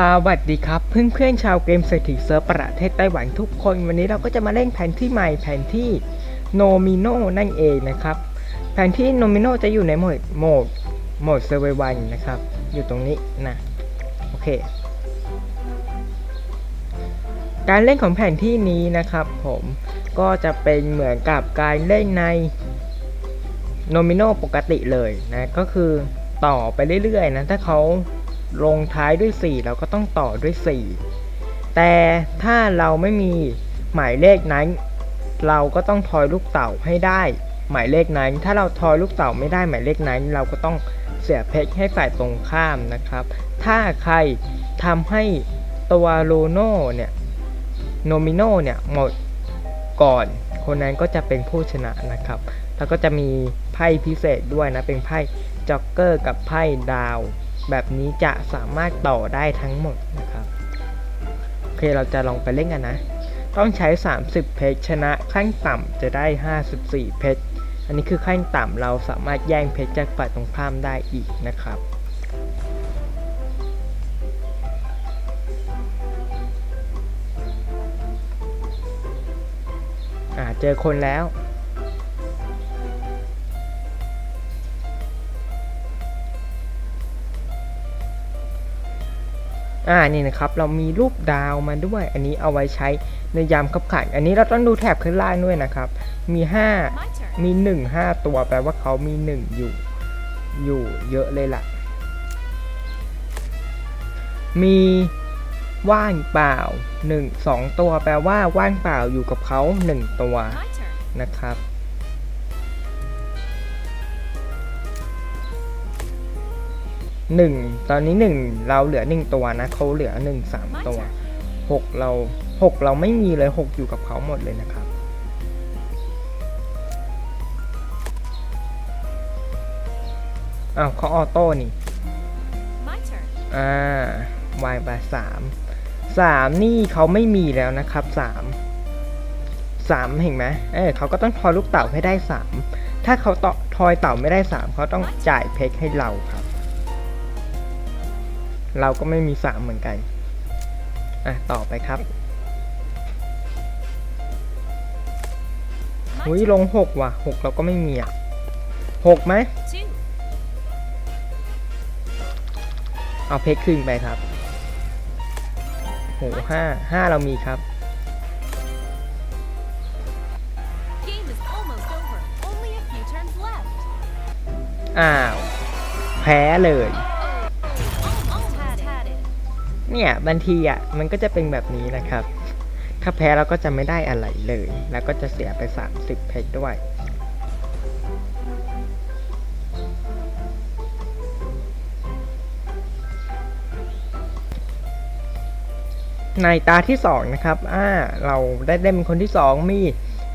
สวัสดีครับเพื่อนเพื่อนๆชาวเกมเศรษฐีเซิร์ฟประเทศไต้หวันทุกคน วันนี้เราก็จะมาเล่นแผนที่ใหม่แผนที่โนมิโนนั่นเองนะครับ แผนที่โนมิโนจะอยู่ในโหมดโหมดโหมดเซอร์ไววันนะครับ อยู่ตรงนี้นะโอเค การเล่นของแผนที่นี้นะครับผมก็จะเป็นเหมือนกับการเล่นในโนมิโนปกติเลยนะก็คือต่อไปเรื่อยๆนะถ้าเขา ลงท้ายด้วย 4 เราก็ต้องต่อด้วย 4 แต่ถ้าเราไม่มีหมายเลขนั้น เราก็ต้องทอยลูกเต่าให้ได้ หมายเลขนั้น ถ้าเราทอยลูกเต่าไม่ได้หมายเลขนั้น เราก็ต้องเสียเพชรให้ฝ่ายตรงข้ามนะครับ ถ้าใครทำให้ตัวโลโน่เนี่ยโนมิโนเนี่ยหมดก่อนคนนั้นก็จะเป็นผู้ชนะนะครับ แล้วก็จะมีไพ่พิเศษด้วยนะ เป็นไพ่จ็อกเกอร์กับไพ่ดาว แบบนี้จะสามารถต่อได้ทั้งหมดนะครับ โอเคเราจะลองไปเล่นกันนะ ต้องใช้ 30 เพชรชนะขั้นต่ำจะได้ 54 เพชร อันนี้คือขั้นต่ำเราสามารถแย่งเพชรจากฝ่ายตรงข้ามได้อีกนะครับอ่าเจอคนแล้ว อ่านี่นะครับเรามีรูปดาวมาด้วย อันนี้เอาไว้ใช้ในยามขับขัน อันนี้เราต้องดูแถบข้างล่างด้วยนะครับ มี 5 มี 1 5 ตัวแปลว่าเขามี 1 อยู่ อยู่เยอะเลยล่ะ มีว่างเปล่า 1 2 ตัวแปลว่าว่างเปล่าอยู่กับเขา 1 ตัวนะครับ หนึ่งตอนนี้หนึ่งเราเหลือหนึ่งตัวนะเขาเหลือหนึ่งสาม My ตัว turn. หกเราหกเราไม่มีเลยหกอยู่กับเขาหมดเลยนะครับ อ้าวเขาออโต้นี่ My turn. อ่าวายไปสามสามนี่เขาไม่มีแล้วนะครับสามสามเห็นไหมเออเขาก็ต้องทอยลูกเต่าให้ได้สามถ้าเขาต่อทอยเต่าไม่ได้สามเขาต้องจ่ายเพชรให้เราครับ เราก็ไม่มีสามเหมือนกัน อะ ต่อไปครับ My อุ้ยลงหกว่ะหกเราก็ไม่มีอะหกไหมเอาเพชรคืนไปครับโหห้าห้าเรามีครับอ้าว แพ้เลย เนี่ยบางทีอะมันก็จะเป็นแบบนี้นะครับ ถ้าแพ้เราก็จะไม่ได้อะไรเลย แล้วก็จะเสียไป 30เพชรด้วยในตาที่สองนะครับอ่าเราได้ได้เป็นคนที่สองมี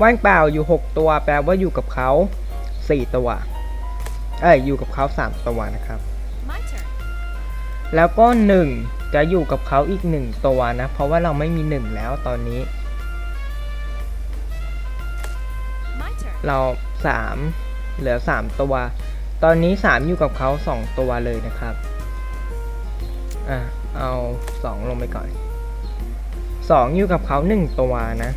ว่างเปล่าอยู่ 6 ตัว แปลว่าอยู่กับเขา 4 ตัว เอ้ยอยู่กับเขา 3 ตัวนะครับ My turn. แล้วก็ 1 จะอยู่กับเขาอีก1ตัวนะ เพราะว่าเราไม่มี1แล้วตอนนี้ My turn. เรา3เหลือ3ตัว ตอนนี้3อยู่กับเขา2ตัวเลยนะครับอะเอา2ลงไปก่อน2อยู่กับเขา1ตัวนะ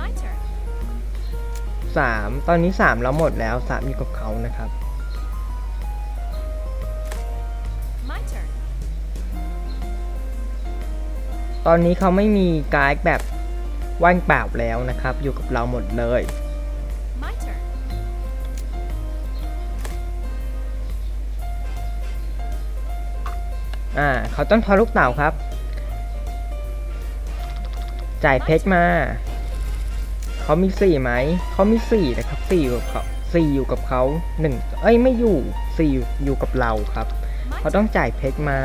My turn. 3ตอนนี้3แล้วหมดแล้ว3อยู่กับเขานะครับ ตอนนี้เขาไม่มีการ์ดแบบว่างเปล่าแล้วนะครับ อยู่กับเราหมดเลย My turn. อ่าเขาต้องทอลูกเต่าครับ จ่ายเพชรมา เขามีสี่ไหม เขามีสี่นะครับสี่อยู่กับเขาสี่อยู่กับเขาหนึ่งเอ้ยไม่อยู่สี่อยู่อยู่กับเราครับ My เขา turn. ต้องจ่ายเพชรมา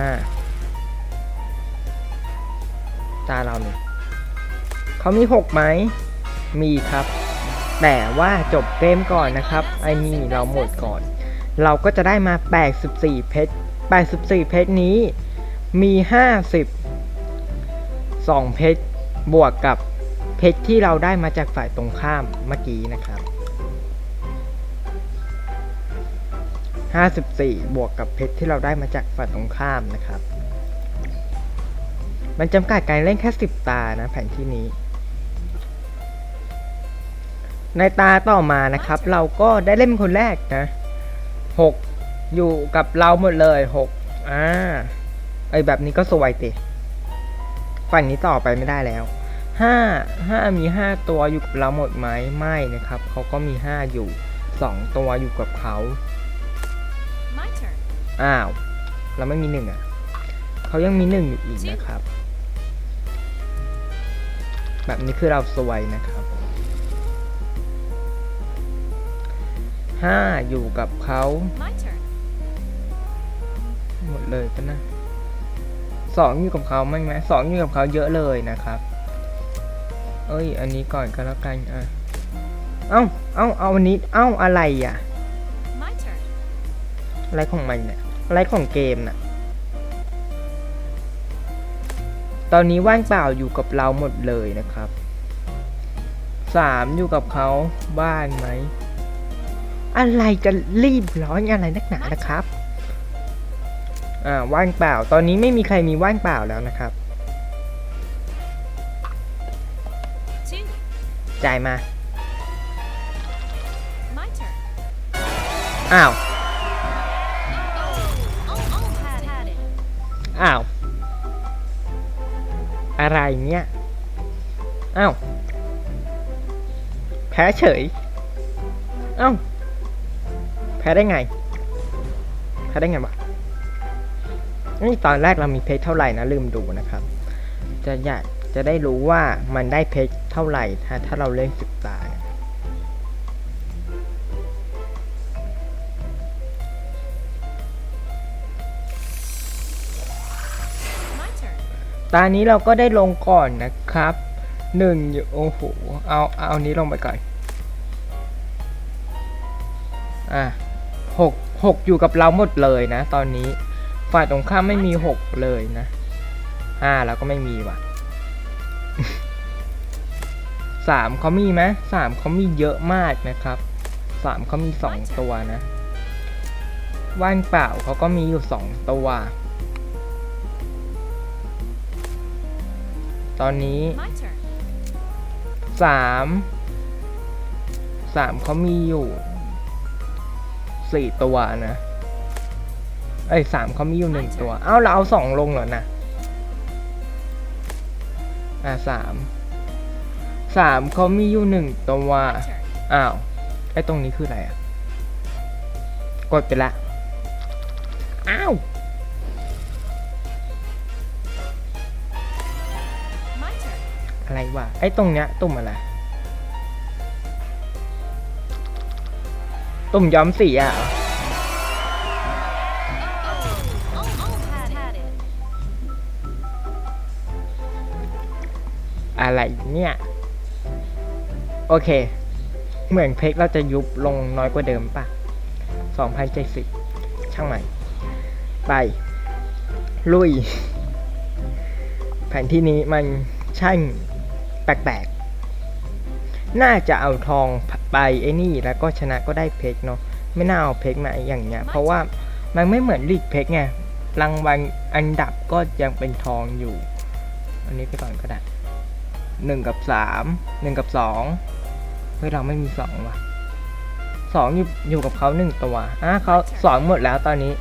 ตาเราเนี่ยเขามีหกไหม มีครับ แต่ว่าจบเกมก่อนนะครับ ไอ้นี่เราหมดก่อน เราก็จะได้มา 84 เพชร 84 เพชรนี้มี 50 2 เพชร บวกกับเพชรที่เราได้มาจากฝ่ายตรงข้ามเมื่อกี้นะครับ 54 บวกกับเพชรที่เราได้มาจากฝ่ายตรงข้ามนะครับ มันจำกัดการเล่นแค่สิบตานะแผนที่นี้ ในตาต่อมานะครับ เราก็ได้เล่นเป็นคนแรกนะหกอยู่กับเราหมดเลยหกอ่าไอแบบนี้ก็สวยติฝั่งนี้ต่อไปไม่ได้แล้วห้าห้ามีห้าตัวอยู่กับเราหมดไหมไม่นะครับ เขาก็มีห้าอยู่สองตัวอยู่กับเขา My turn. อ้าว เราไม่มีหนึ่งอะ เขายังมีหนึ่งอยู่อีกนะครับ แบบนี้คือเราสวยนะครับห้าอยู่กับเขา My turn. หมดเลยปะนะสองอยู่กับเขาไหมไหมสองอยู่กับเขาเยอะเลยนะครับ เอ้ย อันนี้ก่อนก็แล้วกันอะเอ้าเอ้าเอาอันนี้เอ้าอะไรอะ My turn. อะไรของมันเนี่ยอะไรของเกมน่ะ ตอนนี้ว่างเปล่าอยู่กับเราหมดเลยนะครับสามอยู่กับเขาบ้านไหม อะไรกันรีบร้อนอะไรนักหนานะครับ อ่าว่างเปล่า ตอนนี้ไม่มีใครมีว่างเปล่าแล้วนะครับ Two. จ่ายมา My turn. อ้าว Oh, oh, had, had it. อ้าว อะไรเนี่ยอ้าวแพ้เฉยเอ้าแพ้ได้ไงแพ้ได้ไงวะนี่ตอนแรกเรามีเพชรเท่าไหร่นะลืมดูนะครับ จะอยากจะได้รู้ว่ามันได้เพชรเท่าไหร่ถ้าถ้าเราเล่นสุดตา ตานี้เราก็ได้ลงก่อนนะครับหนึ่งอยู่โอ้โหเอาเอานี้ลงไปก่อนอะหกหกอยู่กับเราหมดเลยนะ ตอนนี้ฝ่ายตรงข้ามไม่มีหกเลยนะห้าเราก็ไม่มีว่ะสามเขามีไหมสามเขามีเยอะมากนะครับสามเขามีสองตัวนะ ว่างเปล่าเขาก็มีอยู่สองตัว ตอนนี้ My turn. สามสามเขามีอยู่สี่ตัวนะเอ้ยสามเขามีอยู่หนึ่งตัว เอ้าเราเอาสองลงเหรอนะอ่าสามสามเขามีอยู่หนึ่งตัว My turn. อ้าวไอ้ตรงนี้คืออะไรอะ กดไปละ อ้าว อะไรวะไอ้ตรงเนี้ยตุ่มอะไร ตุ่มย้อมสีอะอะไรเนี่ย โอเค เหมือนเพกเราจะยุบลงน้อยกว่าเดิมป่ะ 2070 ช่างมันไป ลุย แผนที่นี้มันช่าง แปลกๆ น่าจะเอาทองไปไอ้นี่แล้วก็ชนะก็ได้เพกเนาะไม่น่าเอาเพกมาอย่างเงี้ย เพราะว่ามันไม่เหมือนลีกเพกไงรางวัลอันดับก็ยังเป็นทองอยู่ อันนี้ไปก่อนก็ได้หนึ่งกับสามหนึ่งกับสองเฮ้ยเราไม่มีสองว่ะสองอยู่อยู่กับเขาหนึ่งตัวอะเขาสองหมดแล้วตอนนี้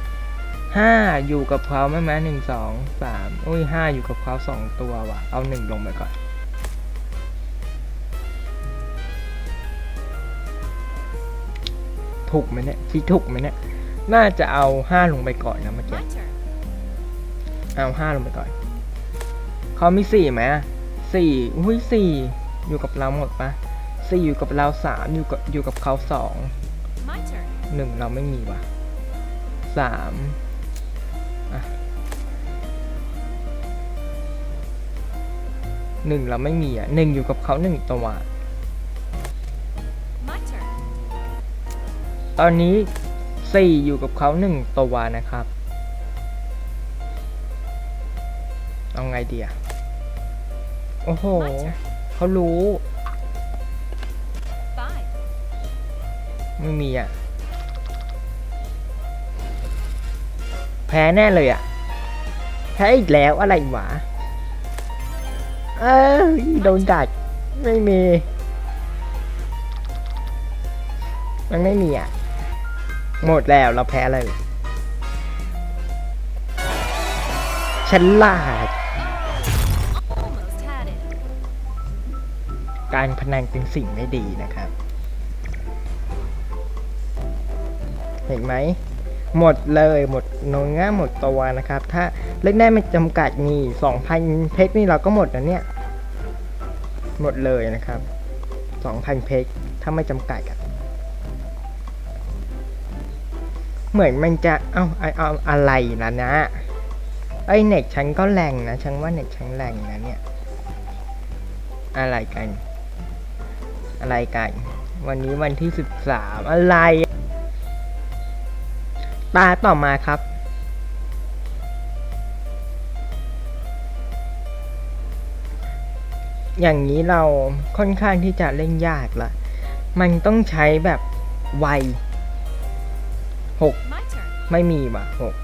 ห้าอยู่กับเขาไม่แม้หนึ่งสองสามอุ้ยห้าอยู่กับเขาสองตัวว่ะ เอาหนึ่งลงไปก่อน ถูกไหมเนี่ยคิดถูกไหมเนี่ยน่าจะเอาห้าลงไปก่อนนะเมื่อกี้ My turn. เอาห้าลงไปก่อนเขามีสี่ไหมอะสี่อุ้ยสี่อยู่กับเราหมดปะสี่อยู่กับเราสามอยู่กับอยู่กับเขาสอง My turn. หนึ่งเราไม่มีว่ะสามอะหนึ่งเราไม่มีอะหนึ่งอยู่กับเขาหนึ่งตัว ตอนนี้สี่อยู่กับเขาหนึ่งตัวนะครับ เอาไงดีอะโอ้โห เขารู้ ไม่มีอะแพ้แน่เลยอะแพ้อีกแล้วอะไรหวะเอ้ยโดนดักไม่มี มันไม่มีอะ หมดแล้วเราแพ้เลยฉันลาด การพนันเป็นสิ่งไม่ดีนะครับ เห็นไหม หมดเลยหมดโนงง่าหมดตัวนะครับ ถ้าเล่นได้ไม่จำกัดมีสองพันเพชรนี่เราก็หมดนะเนี่ย หมดเลยนะครับสองพันเพชรถ้าไม่จำกัดอะ เหมือนมันจะ เอาเอาเอาอะไรนะนะ ไอเน็ตฉันก็แรงนะฉันว่าเน็ตฉันแรงนะเนี่ย อะไรกัน อะไรกัน วันนี้วันที่สิบสามอะไร ตาต่อมาครับอย่างนี้เราค่อนข้างที่จะเล่นยากละ มันต้องใช้แบบไว หก My turn. ไม่มีว่ะหก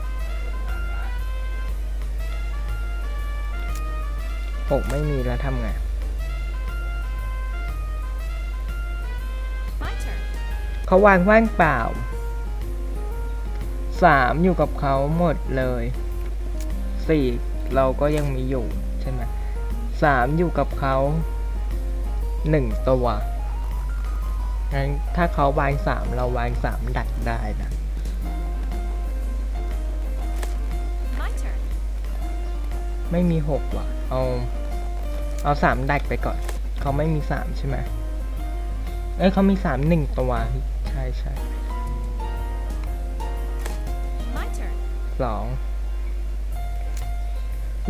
หกไม่มีแล้วทำไง My turn. เขาวางว่างเปล่าสามอยู่กับเขาหมดเลยสี่เราก็ยังมีอยู่ใช่ไหมสามอยู่กับเขาหนึ่งตัวงั้นถ้าเขาวางสามเราวางสามดักได้นะ ไม่มีหกว่ะ เอา เอาสามดักไปก่อน เขาไม่มีสามใช่ไหมเอ้ยเขามีสามหนึ่งตัว ใช่ใช่ My turn. สอง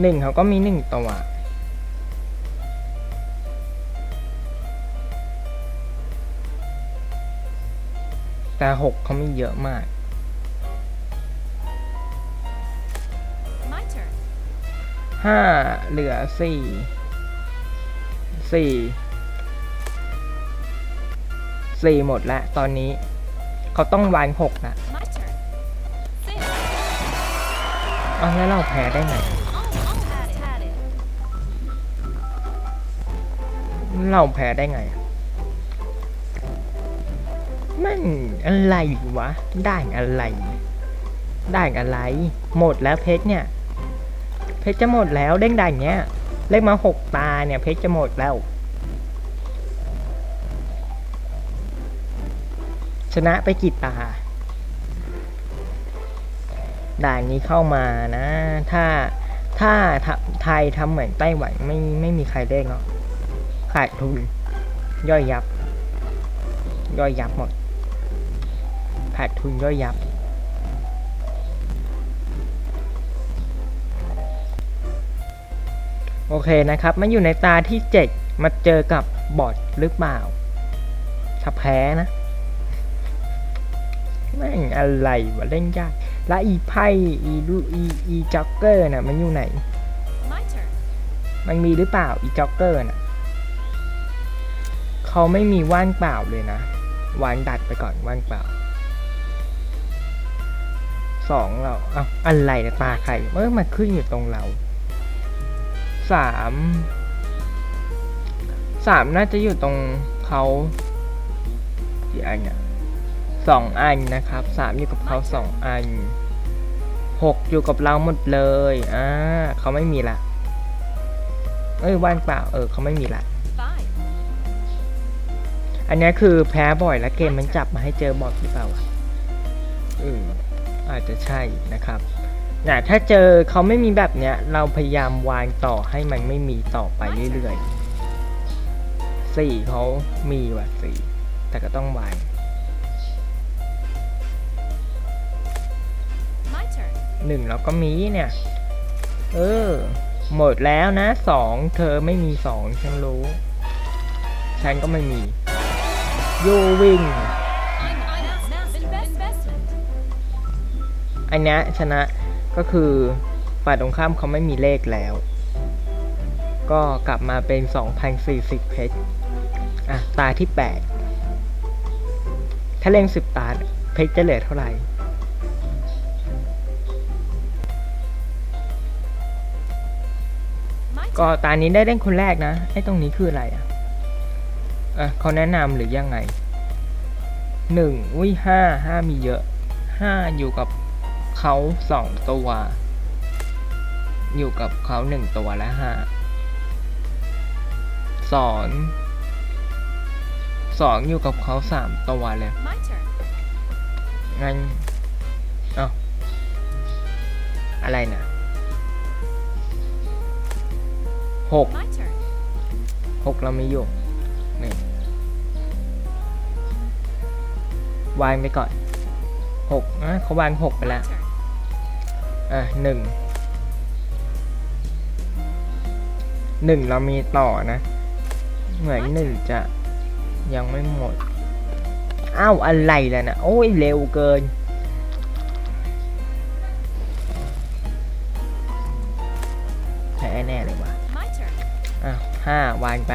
หนึ่งเขาก็มีหนึ่งตัวแต่หกเขามีเยอะมาก ห้าเหลือสี่สี่สี่หมดแล้วตอนนี้ เขาต้องวางหกละ My turn. Six. เอาแล้วเราแพ้ได้ไง Almost had it. Had it. เราแพ้ได้ไงอะมันอะไรวะ ได้อะไร ได้อะไร หมดแล้วเพชรเนี่ย เพชรจะหมดแล้วเด้งด่างเงี้ยเลขมาหกตาเนี่ยเพชรจะหมดแล้ว ชนะไปกี่ตา ด่านนี้เข้ามานะ ถ้าถ้าไทยทำเหมือนไต้หวันไม่ไม่มีใครเด้งหรอกขาดทุน ย่อยยับ ย่อยยับหมดขาดทุนย่อยยับ โอเคนะครับมันอยู่ในตาที่เจ็ดมาเจอกับบอทหรือเปล่าถ้าแพ้นะแม่งอะไรวะเล่นยากและอีไพ่อีลูอีอีจ็อกเกอร์น่ะมันอยู่ไหน My turn. มันมีหรือเปล่าอีจ็อกเกอร์น่ะเขาไม่มีว่างเปล่าเลยนะวางดักไปก่อนว่างเปล่าสองเราเอ้าอะไรนะตาใครเมื่อมาขึ้นอยู่ตรงเรา สามสามน่าจะอยู่ตรงเขากี่อันเนี่ยสองอันนะครับสามอยู่กับเขาสองอันหกอยู่กับเราหมดเลยอ่าเขาไม่มีละเอ้ยว่างเปล่าเออเขาไม่มีละ Five. อันเนี้ยคือแพ้บ่อยแล้วเกมมันจับมาให้เจอบอทหรือเปล่าวะอืมอาจจะใช่นะครับ นะถ้าเจอเขาไม่มีแบบเนี้ย เราพยายามวางต่อให้มันไม่มีต่อไปเรื่อยๆสี่เขามีว่ะสี่แต่ก็ต้องวาง My turn. หนึ่งเราก็มีเนี่ย เออ หมดแล้วนะสองเธอไม่มีสองฉันรู้ ฉันก็ไม่มียูวิ่ง I'm I'm massive investment. อันเนี้ยชนะ ก็คือฝ่ายตรงข้ามเขาไม่มีเลขแล้ว ก็กลับมาเป็น 2,040 เพชรอะ ตาที่ 8 ถ้าเล่น10 ตา เพชรจะเหลือเท่าไหร่ ก็ตานี้ได้เล่นคนแรกนะ ไอ้ตรงนี้คืออะไรอะอะเขาแนะนำหรือยังไงหนึ่งอุ้ยห้าห้ามีเยอะห้าอยู่กับ เขาสองตัว อยู่กับเขาหนึ่งตัวและห้าสองสองอยู่กับเขาสามตัวเลย My turn. งั้นเอ้าอะไรนะหก My turn. หกเรามีอยู่นี่วางไปก่อนหกอะเขาวางหกไป My แล้ว turn. อะหนึ่งหนึ่งเรามีต่อนะ เหมือนหนึ่งจะยังไม่หมด อ้าวอะไรล่ะนะ โอ้ยเร็วเกิน แพ้แน่เลยว่ะ My turn. อะห้าวางไป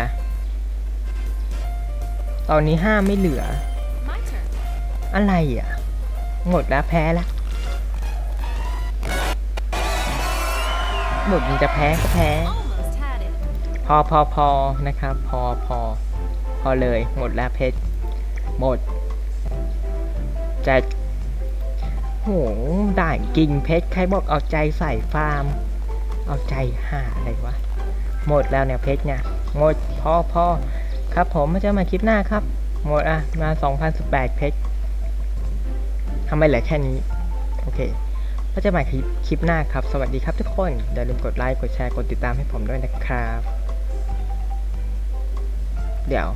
ตอนนี้ห้าไม่เหลือ My turn. อะไรอะ หมดแล้วแพ้แล้ว หมดมันจะแพ้ก็แพ้ พอพอพอนะครับ พอพอพอเลยหมดแล้วเพชรหมดจะโหด่านกิงเพชรใครบอกเอาใจใส่ฟาร์ม เอาใจหาอะไรวะ หมดแล้วเนี่ยเพชรเนี่ย หมดพอพอครับผมมาเจอมาคลิปหน้าครับ หมดอะมา 2018 เพชรทำไมเหลือแค่นี้ โอเค ก็จะมาคลิปคลิปหน้าครับ สวัสดีครับทุกคน อย่าลืมกดไลค์ กดแชร์ กดติดตามให้ผมด้วยนะครับ เดี๋ยว